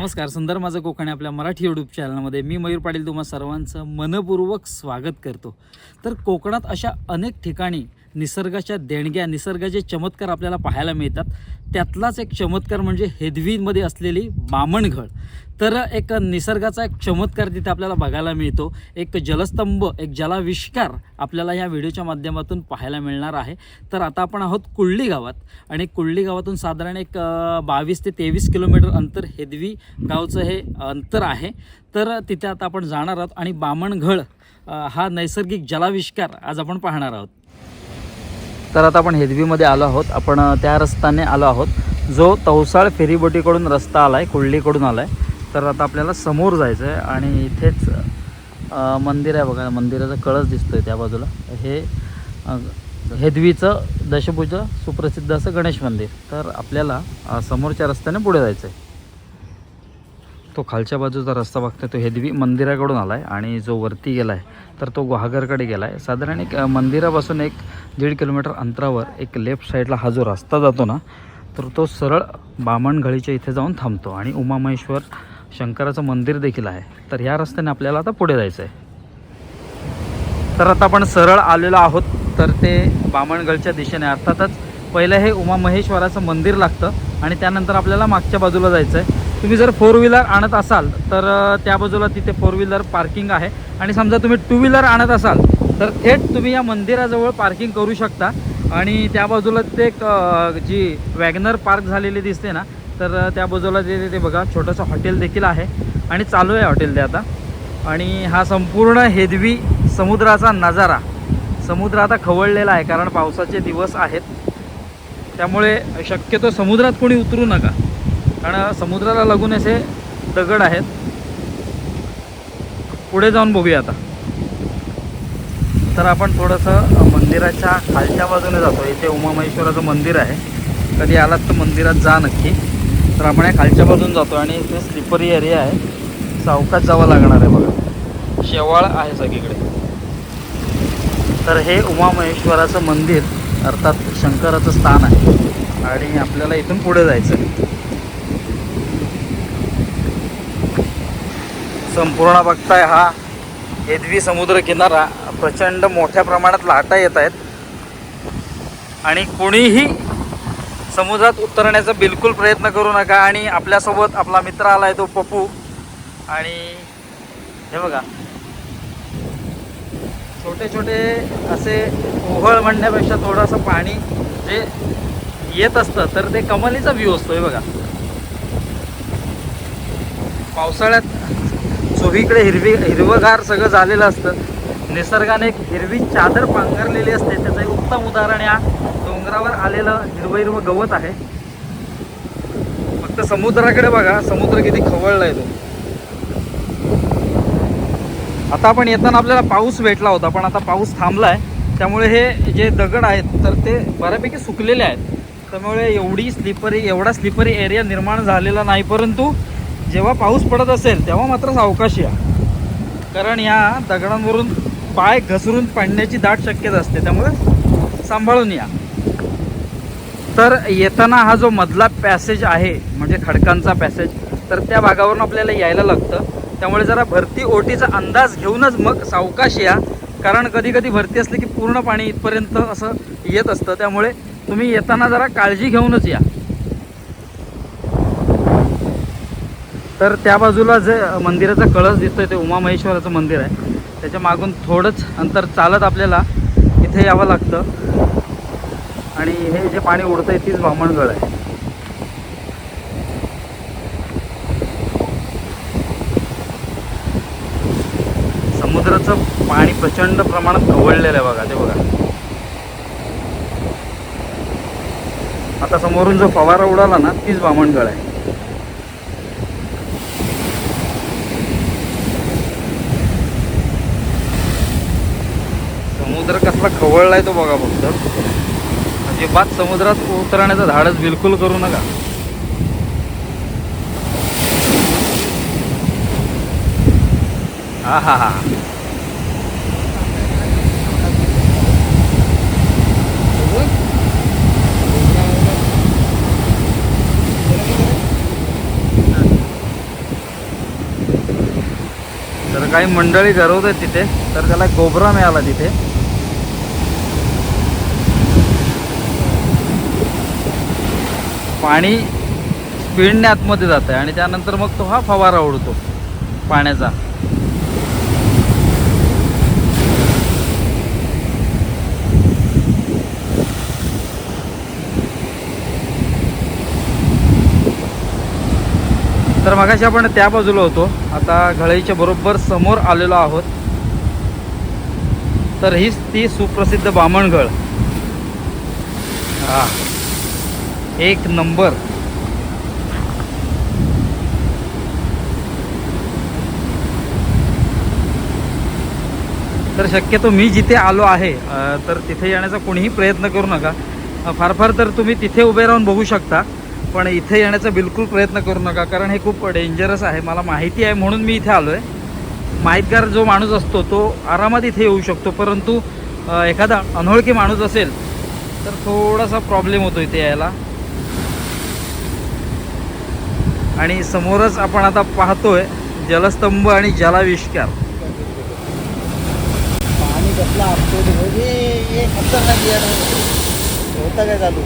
नमस्कार सुंदर माझं कोकणी आपल्या मराठी यूट्यूब चॅनलमध्ये मी मयूर पाटील तुम्हा सर्वांचं मनपूर्वक स्वागत करतो. तर कोकणात अशा अनेक ठिकाणी निसर्गाच्या देणग्या निसर्गाचे चमत्कार आपल्याला पाहायला मिळतात. त्यातलाच एक चमत्कार म्हणजे हेदवीमध्ये असलेली बामणघळ. तर एक निसर्गाचा एक चमत्कार तिथे आपल्याला बघायला मिळतो. एक जलस्तंभ एक जलाविष्कार आपल्याला या व्हिडिओच्या माध्यमातून पाहायला मिळणार आहे. तर आता आपण आहोत कुळली गावात आणि कुळली गावातून साधारण एक बावीस ते तेवीस किलोमीटर अंतर हेदवी गावचं हे अंतर आहे. तर तिथे आता आपण जाणार आहोत आणि बामणघळ हा नैसर्गिक जलाविष्कार आज आपण पाहणार आहोत. तर आता आपण हेदवीमध्ये आलो आहोत. आपण त्या रस्त्याने आलो आहोत. जो तवसाळ फेरीबोटीकडून रस्ता आला आहे कुळलीकडून आला आहे तर आता आपल्याला समोर जायचं आहे आणि इथेच मंदिर आहे बघा. मंदिराचा कळस दिसतो आहे त्या बाजूला. हे हेदवीचं दशभुजा सुप्रसिद्ध असं गणेश मंदिर. तर आपल्याला समोरच्या रस्त्याने पुढे जायचं आहे तो खालच्या बाजूचा रस्ता बघतोय तो हेदवी मंदिराकडून आला आहे आणि जो वरती गेला आहे तर तो गुहागरकडे गेला आहे साधारण एक मंदिरापासून एक दीड किलोमीटर अंतरावर एक लेफ्ट साईडला हा जो रस्ता जातो ना तर तो सरळ बामणघळीच्या इथे जाऊन थांबतो आणि उमामहेश्वर शंकराचं मंदिर देखील आहे. तर ह्या रस्त्याने आपल्याला आता पुढे जायचं आहे तर आता आपण सरळ आलेलो आहोत तर ते बामणगडच्या दिशेने. अर्थातच पहिलं हे उमामहेश्वराचं मंदिर लागतं आणि त्यानंतर आपल्याला मागच्या बाजूला जायचं आहे तुम्ही जर फोर व्हीलर आणत असाल तर त्या बाजूला तिथे फोर व्हीलर पार्किंग आहे. आणि समजा तुम्ही टू व्हीलर आणत असाल तर थेट तुम्ही या मंदिराजवळ पार्किंग करू शकता. आणि त्या बाजूला तिथे एक जी वॅगनर पार्क झालेली दिसते ना तर त्या बाजूला तिथे ते बघा छोटंसं हॉटेल देखील आहे. आणि चालू आहे हॉटेल ते आता. आणि हा संपूर्ण हेदवी समुद्राचा नजारा समुद्र आता खवळलेला आहे कारण पावसाचे दिवस आहेत. त्यामुळे शक्यतो समुद्रात कोणी उतरू नका. कारण समुद्राला लागून असे दगड आहेत. पुढे जाऊन बघूया आता. तर आपण थोडंसं मंदिराच्या खालच्या बाजूने जातो. इथे उमामहेश्वराचं मंदिर आहे. कधी आलात तर मंदिरात जा नक्की. तर आपण या खालच्या बाजून जातो आणि इथे स्लिपरी एरिया आहे. सावकात जावं लागणार आहे बघा. शेवाळ आहे सगळीकडे. तर हे उमामहेश्वराचं मंदिर अर्थात शंकराचं स्थान आहे. आणि आपल्याला इथून पुढे जायचं आहे संपूर्ण बघताय हा हेदवी समुद्र किनारा प्रचंड मोठ्या प्रमाणात लाटा येत आहेत. आणि कोणीही समुद्रात उतरण्याचा बिलकुल प्रयत्न करू नका आणि आपल्यासोबत आपला मित्र आला आहे तो पप्पू. आणि हे बघा. छोटे छोटे असे ओहळ म्हणण्यापेक्षा थोडंसं पाणी जे येत असतं तर ते कमलीचा व्ह्यू असतो हे बघा. पावसाळ्यात चोहीकडे हिरवी हिरवंगार सगळं झालेलं असतं. निसर्गाने एक हिरवी चादर पांघरलेली असते. त्याचं एक उत्तम उदाहरण या डोंगरावर आलेलं हिरवं हिरवं गवत आहे. फक्त समुद्राकडे बघा. समुद्र किती खवळला आहे तो. आता आपण येताना आपल्याला पाऊस भेटला होता पण आता पाऊस थांबला आहे त्यामुळे हे जे दगड आहेत तर ते बऱ्यापैकी सुकलेले आहेत. त्यामुळे एवढी स्लिपरी एवढा स्लिपरी एरिया निर्माण झालेला नाही परंतु जेव्हा पाऊस पडत असेल तेव्हा मात्र सावकाशी या. कारण या दगडांवरून पाय घसरून पडण्याची दाट शक्यता असते त्यामुळे सांभाळून या. तर येताना हा जो मधला पॅसेज आहे म्हणजे खडकांचा पॅसेज तर त्या भागावरून आपल्याला यायला लागतं. त्यामुळे जरा भरती ओटीचा अंदाज घेऊनच मग सावकाश या. कारण कधी कधी भरती असली की पूर्ण पाणी इथपर्यंत असं येत असतं. त्यामुळे तुम्ही येताना जरा काळजी घेऊनच या. तर त्या बाजूला जे मंदिराचा कळस दिसतोय ते उमा महेश्वराचं मंदिर आहे. त्याच्या मागून थोडंच अंतर चालत आपल्याला इथे यावं लागतं. आणि हे जे पाणी उडतंय तीच ब्राह्मणगड आहे. समुद्राचं पाणी प्रचंड प्रमाणात खवळलेलं आहे बघा ते बघा. आता समोरून जो फवारा उडाला ना तीच बामणगड आहे. आपला खवळलाय तो बघा फक्त. अजिबात समुद्रात उतरण्याचं धाडस बिलकुल करू नका. हा हा हा. काही मंडळी घरवत आहेत तिथे तर त्याला गोबरा मिळाला तिथे. पाणी स्पीडने आतमध्ये जात आहे आणि त्यानंतर मग तो हा फवारा उडतो पाण्याचा. तर मगाशी आपण त्या बाजूला होतो. आता घळईच्या बरोबर समोर आलेलो आहोत. तर हीच ती सुप्रसिद्ध बामणगळ हा. एक नंबर. तर शक्यतो मी जिथे आलो आहे तर तिथे येण्याचा कोणीही प्रयत्न करू नका. फार फार तर तुम्ही तिथे उभे राहून बघू शकता पण इथे येण्याचा बिलकुल प्रयत्न करू नका कारण हे खूप डेंजरस आहे मला माहिती आहे म्हणून मी इथे आलो आहे माहितगार जो माणूस असतो तो आरामात इथे येऊ शकतो परंतु एखादा अनोळखी माणूस असेल तर थोडासा प्रॉब्लेम होतो इथे यायला. आणि समोरच आपण आता पाहतोय जलस्तंभ आणि जलाविष्कार. पाणी कसला असतो हे खतरनाक होता. काय चालू?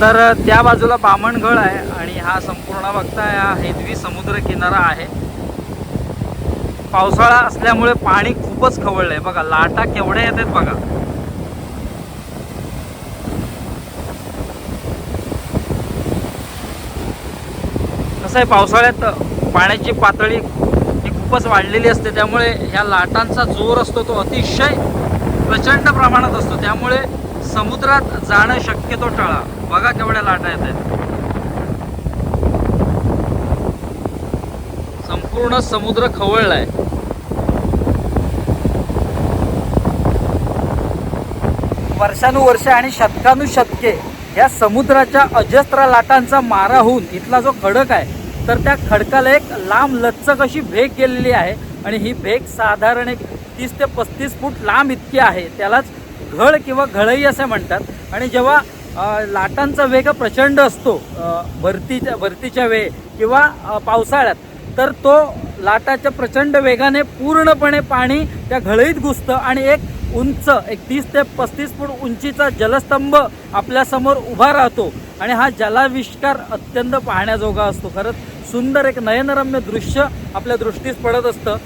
तर त्या बाजूला बामणगड आहे आणि हा संपूर्ण बघताय हा हेदवी समुद्र किनारा आहे. पावसाळा असल्यामुळे पाणी खूपच खवळलंय. बघा लाटा केवढ्या येतात बघा. कसं आहे पावसाळ्यात पाण्याची पातळी ही खूपच वाढलेली असते. त्यामुळे ह्या लाटांचा जोर असतो तो अतिशय प्रचंड प्रमाणात असतो. त्यामुळे समुद्रात जाणं शक्यतो टाळा. बघा केवढ्या लाटा येत आहेत. संपूर्ण समुद्र खवळलाय. वर्षानुवर्ष आणि शतकानुशतके या समुद्राच्या अजस्त्र लाटांचा मारा होऊन इथला जो खडक आहे तर त्या खडकाला एक लांब लचक अशी भेग गेलेली आहे. आणि ही भेग साधारण एक तीस ते पस्तीस फूट लांब इतकी आहे. त्यालाच घळ किंवा घळई असं म्हणतात. आणि जेव्हा लाटांचा वेग प्रचंड असतो भरतीच्या भरतीच्या वेळ किंवा पावसाळ्यात तर तो लाटाच्या प्रचंड वेगाने पूर्णपणे पाणी त्या घळईत घुसतं आणि एक उंच एक तीस ते पस्तीस फूट उंचीचा जलस्तंभ आपल्यासमोर उभा राहतो. आणि हा जलाविष्कार अत्यंत पाहण्याजोगा असतो. खरंच सुंदर एक नयनरम्य दृश्य आपल्या दृष्टीस पडत असतं.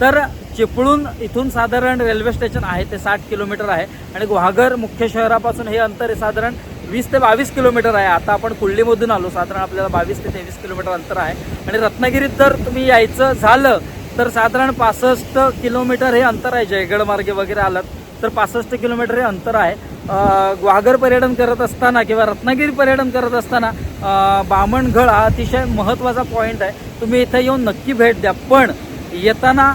तर चिपळूण इथून साधारण रेल्वे स्टेशन आहे ते साठ किलोमीटर आहे. आणि गुहागर मुख्य शहरापासून हे अंतर आहे साधारण वीस ते बावीस किलोमीटर आहे. आता आपण कुर्लीमधून आलो साधारण आपल्याला बावीस ते तेवीस किलोमीटर अंतर आहे. आणि रत्नागिरीत जर तुम्ही यायचं झालं तर साधारण पासष्ट किलोमीटर हे अंतर आहे. जयगड मार्गे वगैरे आलात तर पासष्ट किलोमीटर हे अंतर आहे. ग्वाघर ग्वागर पर्यटन करत असताना किंवा रत्नागिरी पर्यटन करत असताना बामणगड हा अतिशय महत्त्वाचा पॉईंट आहे. तुम्ही इथे येऊन नक्की भेट द्या. पण येताना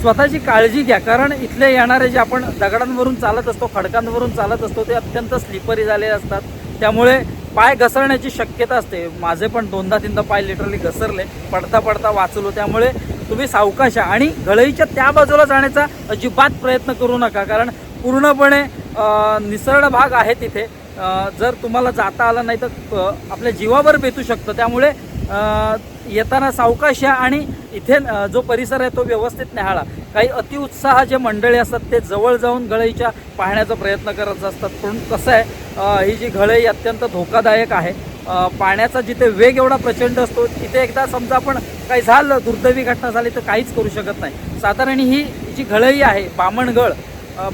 स्वतःची काळजी घ्या. कारण इथले येणारे जे आपण दगडांवरून चालत असतो खडकांवरून चालत असतो ते अत्यंत स्लिपरी झालेले असतात. त्यामुळे पाय घसरण्याची शक्यता असते. माझे पण दोनदा तीनदा पाय लिटरली घसरले पडता पडता वाचलो. त्यामुळे तुम्ही सावकाश आणि गळईच्या त्या बाजूला जाण्याचा अजिबात प्रयत्न करू नका. कारण पूर्णपणे अ, निसरड भाग आहे तिथे जर तुम्हाला जाता आलं नाही तर आपल्या जीवावर बेतू शकतं. त्यामुळे येताना सावकाशा आणि इथे जो परिसर आहे तो व्यवस्थित न्याहाळा. काही अतिउत्साह जे मंडळी असतात ते जवळ जाऊन गळईच्या पाहण्याचा प्रयत्न करत असतात. पण कसं आहे ही जी घळई अत्यंत धोकादायक आहे. पाण्याचा जिथे वेग एवढा प्रचंड असतो तिथे एकदा समजा आपण काही झालं दुर्दैवी घटना झाली तर काहीच करू शकत नाही. साधारण ही जी घळई आहे बामणगळ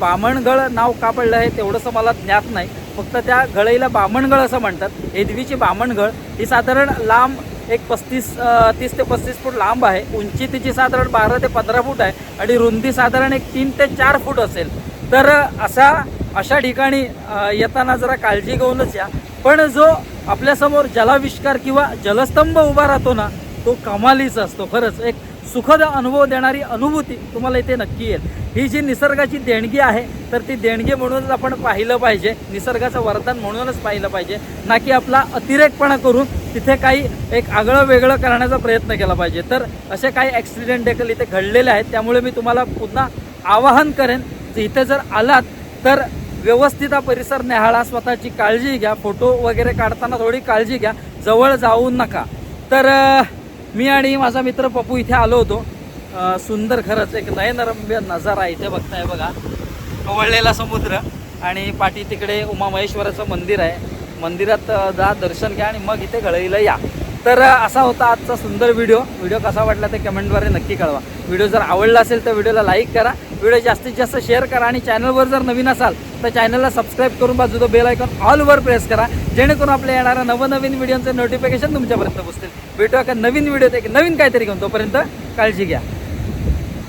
बामणगळ नाव का पडलं आहे तेवढंसं मला ज्ञात नाही. फक्त त्या घळईला बामणगळ असं म्हणतात. एदवीची बामणगळ ही साधारण लांब एक पस्तीस तीस ते पस्तीस फूट लांब आहे. उंची तिची साधारण बारा ते पंधरा फूट आहे आणि रुंदी साधारण एक तीन ते चार फूट असेल. तर असा अशा ठिकाणी येताना जरा काळजी घेऊनच या. पण जो आपल्यासमोर जलाविष्कार किंवा जलस्तंभ उभा राहतो ना तो कमालीचा असतो. खरंच एक सुखद अनुभव देणारी अनुभूती तुम्हाला इथे नक्की येईल. ही जी निसर्गाची देणगी आहे तर ती देणगी म्हणूनच आपण पाहिलं पाहिजे. निसर्गाचं वरदान म्हणूनच पाहिलं पाहिजे. ना की आपला अतिरेकपणा करून तिथे काही एक आगळं वेगळं करण्याचा प्रयत्न केला पाहिजे. तर असे काही ॲक्सिडेंट देखील इथे घडलेले आहेत. त्यामुळे मी तुम्हाला पुन्हा आवाहन करेन इथे जर आलात तर व्यवस्थित हा परिसर न्याहाळा स्वतःची काळजी घ्या. फोटो वगैरे काढताना थोडी काळजी घ्या. जवळ जाऊ नका. तर मी आणि माझा मित्र पप्पू इथे आलो होतो. सुंदर खरंच एक नयनरम्य नजारा इथे बघताय बघा. कवळलेला समुद्र आणि पाठी तिकडे उमा महेश्वराचं मंदिर आहे. मंदिरात जा दर्शन घ्या आणि मग इथे गळईला या. तर असा होता आजचा सुंदर व्हिडिओ व्हिडिओ कसा वाटला ते कमेंटद्वारे नक्की कळवा. व्हिडिओ जर आवडला असेल तर व्हिडिओला लाईक करा. व्हिडिओ जास्तीत जास्त शेअर करा आणि चॅनलवर जर नवीन असाल तर चॅनलला सबस्क्राईब करून बाजूचं बेल आयकॉन ऑलवर प्रेस करा. जेणेकरून आपल्या येणाऱ्या नवनवीन व्हिडिओचे नोटिफिकेशन तुमच्यापर्यंत पोचतील भेटू का नवीन व्हिडिओ एक नवीन काहीतरी घेऊन. तोपर्यंत काळजी घ्या.